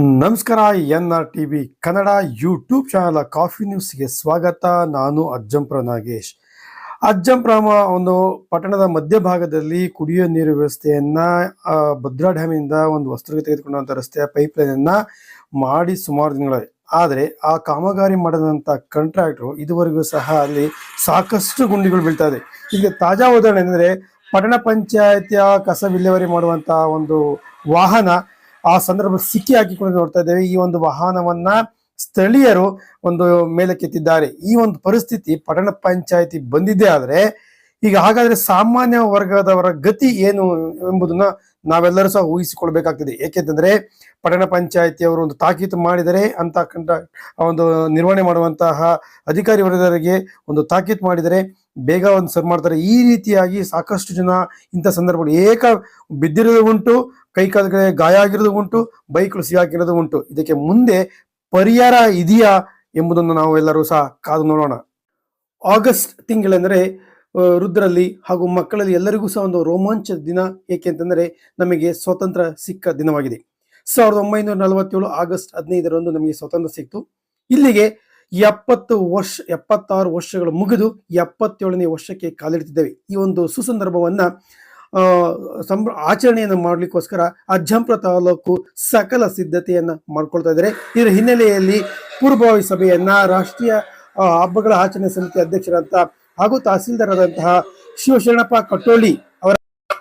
ನಮಸ್ಕಾರ N R T V Kannada YouTube channel coffee ನ್ಯೂಸ್ಗೆ ಸ್ವಾಗತ. ನಾನು ಅಜ್ಜಂಪ್ರ ನಾಗೇಶ್. ಅಜ್ಜಂಪ್ರ ಮ- ಒಂದು ಪಟ್ಟಣದ ಮಧ್ಯಭಾಗದಲ್ಲಿ ಕುಡಿಯುವ ನೀರು ವ್ಯವಸ್ಥೆಯನ್ನ ಭದ್ರಾ ಡ್ಯಾಮಿನಿಂದ ಒಂದು ವಸ್ತುವಿಗೆ ತೆಗೆದುಕೊಂಡಂಥ ರಸ್ತೆಯ ಪೈಪ್ ಲೈನ್ ಅನ್ನ ಮಾಡಿ ಸುಮಾರು ದಿನಗಳಲ್ಲಿ ಆದರೆ ಆ ಕಾಮಗಾರಿ ಮಾಡಿದಂತ ಕಾಂಟ್ರಾಕ್ಟರ್ ಇದುವರೆಗೂ ಸಹ ಅಲ್ಲಿ ಸಾಕಷ್ಟು ಗುಂಡಿಗಳು ಬೀಳ್ತಾ ಇದೆ. ಈಗ ತಾಜಾ ಉದಾಹರಣೆ ಅಂದರೆ ಪಟ್ಟಣ ಪಂಚಾಯತಿಯ ಕಸ ವಿಲೇವಾರಿ ಮಾಡುವಂಥ ಒಂದು ವಾಹನ ಆ ಸಂದರ್ಭ ಸಿಕ್ಕಿ ಹಾಕಿಕೊಂಡು ನೋಡ್ತಾ ಇದ್ದೇವೆ. ಈ ಒಂದು ವಾಹನವನ್ನ ಸ್ಥಳೀಯರು ಒಂದು ಮೇಲಕ್ಕೆತ್ತಿದ್ದಾರೆ. ಈ ಒಂದು ಪರಿಸ್ಥಿತಿ ಪಟ್ಟಣ ಪಂಚಾಯಿತಿ ಬಂದಿದೆ ಆದ್ರೆ ಈಗ ಹಾಗಾದ್ರೆ ಸಾಮಾನ್ಯ ವರ್ಗದವರ ಗತಿ ಏನು ಎಂಬುದನ್ನ ನಾವೆಲ್ಲರೂ ಸಹ ಊಹಿಸಿಕೊಳ್ಬೇಕಾಗ್ತದೆ. ಏಕೆಂತಂದ್ರೆ ಪಟ್ಟಣ ಪಂಚಾಯತಿಯವರು ಒಂದು ತಾಕೀತು ಮಾಡಿದರೆ ಅಂತ ಒಂದು ನಿರ್ವಹಣೆ ಮಾಡುವಂತಹ ಅಧಿಕಾರಿ ವರ್ಗದವರಿಗೆ ಒಂದು ತಾಕೀತು ಮಾಡಿದರೆ ಬೇಗ ಒಂದು ಸರ್ ಮಾಡ್ತಾರೆ. ಈ ರೀತಿಯಾಗಿ ಸಾಕಷ್ಟು ಜನ ಇಂಥ ಸಂದರ್ಭಗಳು ಏಕ ಬಿದ್ದಿರೋದು ಉಂಟು, ಕೈ ಗಾಯ ಆಗಿರೋದು ಉಂಟು, ಬೈಕ್ಗಳು ಸಿಗಾಕಿರೋದು ಉಂಟು. ಇದಕ್ಕೆ ಮುಂದೆ ಪರಿಹಾರ ಇದೆಯಾ ಎಂಬುದನ್ನು ನಾವು ಎಲ್ಲರೂ ಸಹ ಕಾದು ನೋಡೋಣ. ಆಗಸ್ಟ್ ತಿಂಗಳೆಂದರೆ ರುದ್ರಲ್ಲಿ ಹಾಗೂ ಮಕ್ಕಳಲ್ಲಿ ಎಲ್ಲರಿಗೂ ಸಹ ಒಂದು ರೋಮಾಂಚ ದಿನ. ಏಕೆಂತಂದರೆ ನಮಗೆ ಸ್ವಾತಂತ್ರ್ಯ ಸಿಕ್ಕ ದಿನವಾಗಿದೆ. ಸಾವಿರದ ಒಂಬೈನೂರ ನಲವತ್ತೇಳು ಆಗಸ್ಟ್ ಹದಿನೈದರಂದು ನಮಗೆ ಸ್ವಾತಂತ್ರ್ಯ ಸಿಕ್ತು. ಇಲ್ಲಿಗೆ ಎಪ್ಪತ್ತು ವರ್ಷ, ಎಪ್ಪತ್ತಾರು ವರ್ಷಗಳು ಮುಗಿದು ಎಪ್ಪತ್ತೇಳನೇ ವರ್ಷಕ್ಕೆ ಕಾಲಿಡ್ತಿದ್ದೇವೆ. ಈ ಒಂದು ಸುಸಂದರ್ಭವನ್ನು ಸಂಭ್ರ, ಆಚರಣೆಯನ್ನು ಮಾಡಲಿಕ್ಕೋಸ್ಕರ ಅಜ್ಜಂಪ್ರ ತಾಲೂಕು ಸಕಲ ಸಿದ್ಧತೆಯನ್ನು ಮಾಡ್ಕೊಳ್ತಾ ಇದ್ದಾರೆ. ಇದರ ಹಿನ್ನೆಲೆಯಲ್ಲಿ ಪೂರ್ವಭಾವಿ ಸಭೆಯನ್ನ ರಾಷ್ಟ್ರೀಯ ಹಬ್ಬಗಳ ಆಚರಣೆ ಸಮಿತಿ ಅಧ್ಯಕ್ಷರಂತ ಹಾಗೂ ತಹಸೀಲ್ದಾರ್ ಆದಂತಹ ಶಿವಶರಣಪ್ಪ ಕಟ್ಟೋಳಿ ಅವರ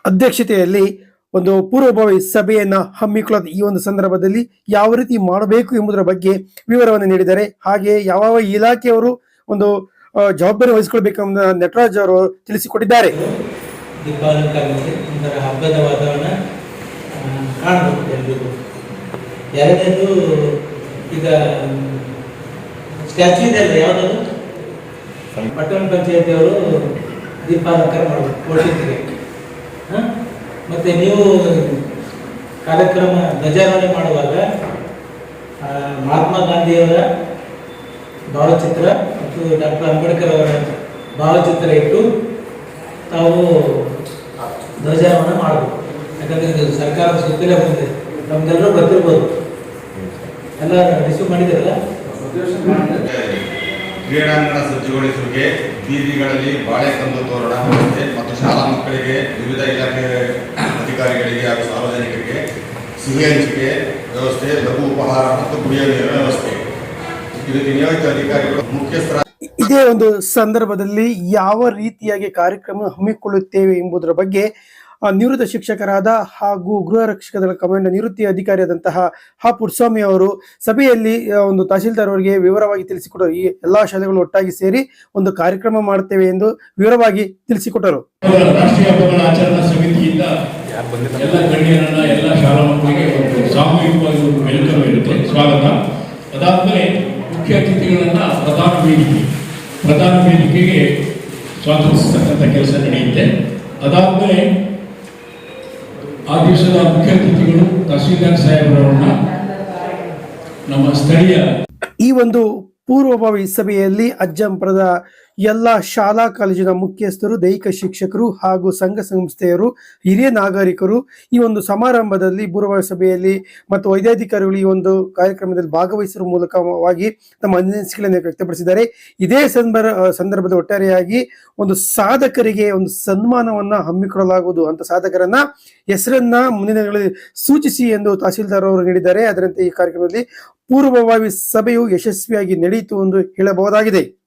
ಅಧ್ಯಕ್ಷತೆಯಲ್ಲಿ ಒಂದು ಪೂರ್ವಭಾವಿ ಸಭೆಯನ್ನ ಹಮ್ಮಿಕೊಳ್ಳೋದು ಈ ಒಂದು ಸಂದರ್ಭದಲ್ಲಿ ಯಾವ ರೀತಿ ಮಾಡಬೇಕು ಎಂಬುದರ ಬಗ್ಗೆ ವಿವರವನ್ನು ನೀಡಿದ್ದಾರೆ. ಹಾಗೆ ಯಾವ ಯಾವ ಇಲಾಖೆಯವರು ಒಂದು ಜವಾಬ್ದಾರಿ ವಹಿಸಿಕೊಳ್ಬೇಕೆಂಬ ನಟರಾಜ್ ಅವರು ತಿಳಿಸಿಕೊಟ್ಟಿದ್ದಾರೆ. ಹಬ್ಬದ ವಾತಾವರಣ ಎರಡನೇದು, ಈಗ, ಸ್ಟ್ಯಾಚ್ಯೂ ಇದೆ ಅಲ್ಲ ಯಾವುದದು? ಪಟ್ಟಣ ಪಂಚಾಯತಿಯವರು ದೀಪಾಲಂಕಾರ ಮಾಡಬೇಕು ಕೋಟಿಗೆ ಹಾಂ? ಮತ್ತು ನೀವು ಕಾರ್ಯಕ್ರಮ ಧ್ವಜಾರೋಹಣೆ ಮಾಡುವಾಗ ಮಹಾತ್ಮ ಗಾಂಧಿಯವರ ಭಾವಚಿತ್ರ ಮತ್ತು ಡಾಕ್ಟರ್ ಅಂಬೇಡ್ಕರ್ ಅವರ ಭಾವಚಿತ್ರ ಇಟ್ಟು ತಾವು ಧ್ವಜಾರೋಹಣ ಮಾಡಬೇಕು. ಯಾಕಂದ್ರೆ ಇದು ಸರ್ಕಾರದ ಸುತ್ತಲೇ ಬಂದಿದೆ. ನಮ್ಗೆಲ್ಲರೂ ಗೊತ್ತಿರ್ಬೋದು. ಎಲ್ಲ ರಿಸೀವ್ ಮಾಡಿದಿರಲ್ಲ ಕ್ರೀಡಾಂಗಣ ಸಜ್ಜುಗೊಳಿಸುವಿಕೆ ಬೀದಿಗಳಲ್ಲಿ ಬಾಳೆಕಂದು ತೋರಣ ವ್ಯವಸ್ಥೆ ಮತ್ತು ಶಾಲಾ ಮಕ್ಕಳಿಗೆ ವಿವಿಧ ಇಲಾಖೆ ಅಧಿಕಾರಿಗಳಿಗೆ ಹಾಗೂ ಸಾರ್ವಜನಿಕರಿಗೆ ಸಿಹಿ ಹಂಚಿಕೆ ವ್ಯವಸ್ಥೆ, ಲಘು ಉಪಹಾರ ಮತ್ತು ಕುಡಿಯುವ ನೀರಿನ ವ್ಯವಸ್ಥೆ. ಇದಕ್ಕೆ ನಿಯೋಜಿತ ಅಧಿಕಾರಿಗಳು ಮುಖ್ಯಸ್ಥರ ಇದೇ ಒಂದು ಸಂದರ್ಭದಲ್ಲಿ ಯಾವ ರೀತಿಯಾಗಿ ಕಾರ್ಯಕ್ರಮ ಹಮ್ಮಿಕೊಳ್ಳುತ್ತೇವೆ ಎಂಬುದರ ಬಗ್ಗೆ ನಿವೃತ್ತ ಶಿಕ್ಷಕರಾದ ಹಾಗೂ ಗೃಹ ರಕ್ಷಕ ದಳ ಕಮಾಂಡ್ ನಿವೃತ್ತಿ ಅಧಿಕಾರಿಯಾದಂತಹ ಹಾ ಪುಟ್ಸ್ವಾಮಿ ಅವರು ಸಭೆಯಲ್ಲಿ ಒಂದು ತಹಸೀಲ್ದಾರ್ ಅವರಿಗೆ ವಿವರವಾಗಿ ತಿಳಿಸಿಕೊಟ್ಟರು. ಈ ಎಲ್ಲಾ ಶಾಲೆಗಳು ಒಟ್ಟಾಗಿ ಸೇರಿ ಒಂದು ಕಾರ್ಯಕ್ರಮ ಮಾಡುತ್ತೇವೆ ಎಂದು ವಿವರವಾಗಿ ತಿಳಿಸಿಕೊಟ್ಟರು. ಎಲ್ಲ ಗಣ್ಯರನ್ನ ಎಲ್ಲ ಶಾಲಾ ಮಕ್ಕಳಿಗೆ ಒಂದು ಸಾಮೂಹಿಕವಾಗಿ ಒಂದು ಇರುತ್ತೆ. ಸ್ವಾಗತ. ಮುಖ್ಯ ಅತಿಥಿಗಳನ್ನ ಪ್ರಧಾನ ವೇದಿಕೆ, ಪ್ರಧಾನ ವೇದಿಕೆಗೆ ಸ್ವಾಗತಿಸ್ತಕ್ಕಂಥ ಕೆಲಸ ನಡೆಯುತ್ತೆ. ಅದಾದ್ಮೇಲೆ ದಿವಸದ ಮುಖ್ಯ ಅತಿಥಿಗಳು ತಹಸೀಲ್ದಾರ್ ಸಾಹೇಬ್ರವರನ್ನ ನಮ್ಮ ಸ್ಥಳೀಯ ಈ ಒಂದು ಪೂರ್ವಭಾವಿ ಸಭೆಯಲ್ಲಿ ಅಜ್ಜಂಪುರದ ಎಲ್ಲ ಶಾಲಾ ಕಾಲೇಜಿನ ಮುಖ್ಯಸ್ಥರು, ದೈಹಿಕ ಶಿಕ್ಷಕರು ಹಾಗೂ ಸಂಘ ಸಂಸ್ಥೆಯರು, ಹಿರಿಯ ನಾಗರಿಕರು ಈ ಒಂದು ಸಮಾರಂಭದಲ್ಲಿ ಪೂರ್ವ ಸಭೆಯಲ್ಲಿ ಮತ್ತು ವೈದ್ಯಾಧಿಕಾರಿಗಳು ಈ ಒಂದು ಕಾರ್ಯಕ್ರಮದಲ್ಲಿ ಭಾಗವಹಿಸುವ ಮೂಲಕವಾಗಿ ತಮ್ಮ ಅನಿಸಿಕೆಗಳನ್ನು ವ್ಯಕ್ತಪಡಿಸಿದ್ದಾರೆ. ಇದೇ ಸಂದರ್ಭ ಸಂದರ್ಭದ ಒಟ್ಟಾರೆಯಾಗಿ ಒಂದು ಸಾಧಕರಿಗೆ ಒಂದು ಸನ್ಮಾನವನ್ನ ಹಮ್ಮಿಕೊಳ್ಳಲಾಗುವುದು ಅಂತ ಸಾಧಕರನ್ನ ಹೆಸರನ್ನ ಮುಂದಿನ ದಿನಗಳಲ್ಲಿ ಸೂಚಿಸಿ ಎಂದು ತಹಸೀಲ್ದಾರ್ ಅವರು ನೀಡಿದ್ದಾರೆ. ಅದರಂತೆ ಈ ಕಾರ್ಯಕ್ರಮದಲ್ಲಿ ಪೂರ್ವಭಾವಿ ಸಭೆಯು ಯಶಸ್ವಿಯಾಗಿ ನಡೆಯಿತು ಎಂದು ಹೇಳಬಹುದಾಗಿದೆ.